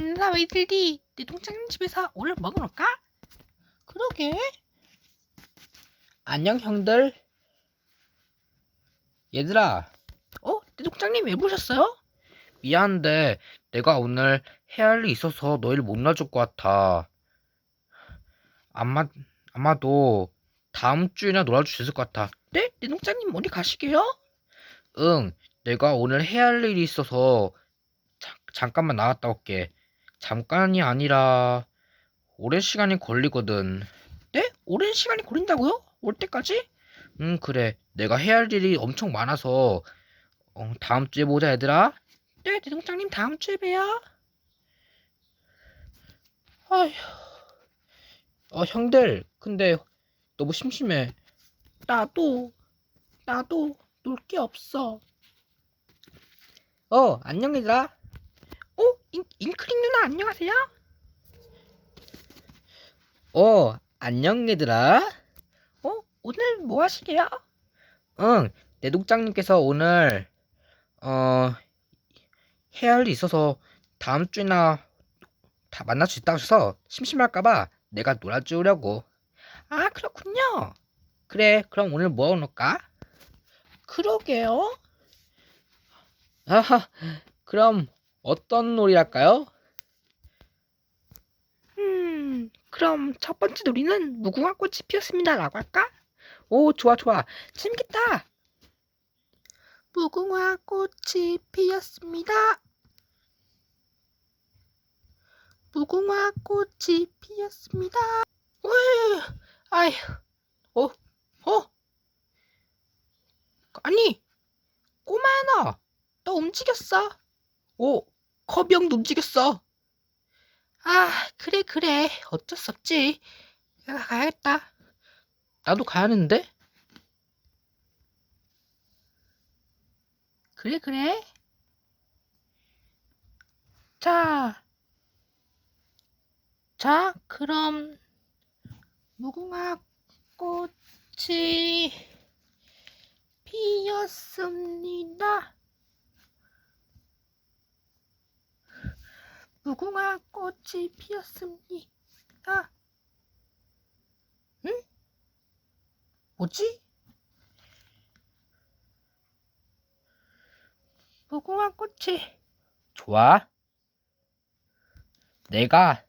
반나 왜들이 내 동창님 집에서 오늘 먹어놓을까? 그러게. 안녕 형들. 얘들아, 어? 내 동창님 왜 부르셨어요? 미안한데 내가 오늘 해야 할 일이 있어서 너희를 못 놔줄 것 같아. 아마 아마도 다음 주에나 놀아줄 수 있을 것 같아. 네? 내 동창님 어디 가시게요? 응, 내가 오늘 해야 할 일이 있어서 자- 잠깐만 나갔다 올게. 잠깐이 아니라 오랜 시간이 걸리거든. 네? 오랜 시간이 걸린다고요? 올 때까지? 응, 그래. 내가 해야 할 일이 엄청 많아서 어, 다음 주에 보자, 얘들아. 네, 내 동창님 다음 주에 봬요. 아휴, 어, 형들, 근데 너무 심심해. 나도, 나도 놀 게 없어. 어, 안녕, 얘들아. 어? 인, 인크림 누나 안녕하세요? 어, 안녕, 얘들아. 어? 오늘 뭐 하시게요? 응, 내 독장님께서 오늘, 어, 해야 할 일이 있어서 다음 주에나 다 만날 수 있다고 하셔서 심심할까봐 내가 놀아주려고. 아, 그렇군요. 그래, 그럼 오늘 뭐 해놓을까? 그러게요. 아하, 그럼 어떤 놀이 할까요? 음, 그럼 첫 번째 놀이는 무궁화 꽃이 피었습니다 라고 할까? 오, 좋아, 좋아. 재밌겠다. 무궁화 꽃이 피었습니다. 무궁화 꽃이 피었습니다. 왜? 아휴, 어, 어? 아니, 꼬마야 너 움직였어. 오, 커비 형도 움직였어. 아, 그래, 그래. 어쩔 수 없지. 내가 가야겠다. 나도 가야 하는데? 그래, 그래. 자, 자, 그럼 무궁화 꽃이 피었습니다. 무궁화 꽃이 피었습니다. 응? 뭐지? 무궁화 꽃이 좋아. 내가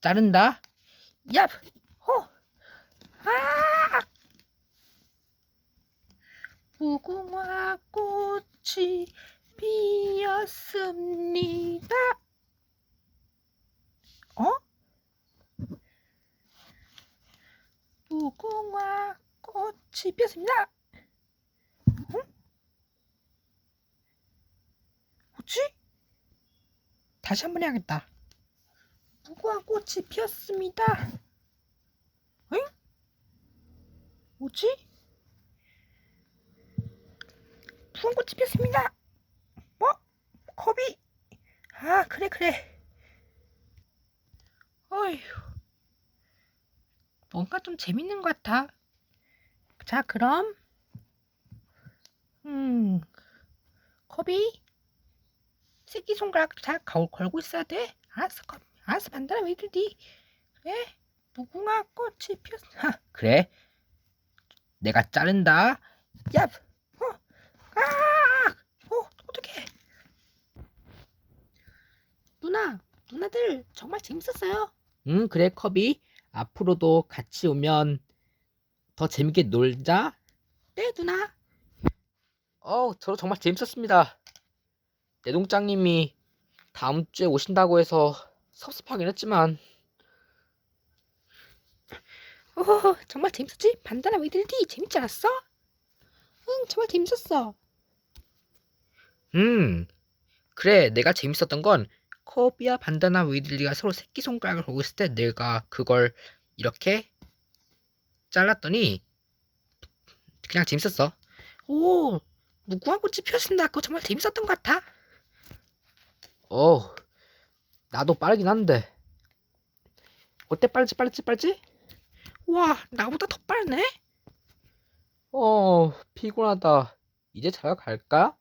자른다. 야, 호, 아! 무궁화 꽃이 피었습니다. 어? 무궁화 꽃이 피었습니다. 응? 뭐지? 다시 한 번 해야겠다. 무궁화 꽃이 피었습니다. 응? 뭐지? 무궁화 꽃이 피었습니다. 뭐? 컵이? 아, 그래, 그래. 어휴. 뭔가 좀 재밌는 것 같아. 자, 그럼. 음. 컵이 새끼손가락 잘 걸, 걸고 있어야 돼. 알았어, 컵. 알았어, 반달아, 왜 이러니? 그래, 무궁화 꽃이 피었, 하, 그래. 내가 자른다. 야, 어, 아, 어, 어떡해. 누나, 누나들 정말 재밌었어요. 응, 그래, 커비. 앞으로도 같이 오면 더 재밌게 놀자. 네, 누나. 어, 저도 정말 재밌었습니다. 내동장님이 다음 주에 오신다고 해서 섭섭하긴 했지만, 어, 정말 재밌었지? 왜 이러니? 재밌지 않았어? 응, 정말 재밌었어. 음, 그래, 내가 재밌었던 건 커비와 반다나 위들리가 서로 새끼손가락을 보고 있을 때 내가 그걸 이렇게 잘랐더니 그냥 재밌었어. 오, 무궁화 꽃이 피었습니다. 그거 정말 재밌었던 것 같아. 어, 나도 빠르긴 한데. 어때 빠르지 빠르지 빠르지? 와, 나보다 더 빠르네? 어, 피곤하다. 이제 자러 갈까?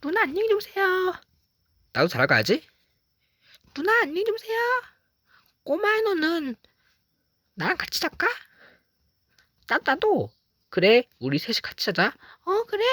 누나 안녕히 주무세요. 나도 자러 가야지. 누나 안녕히 주무세요. 꼬마 너는 나랑 같이 잘까? 나 나도 그래 우리 셋이 같이 자자 어 그래.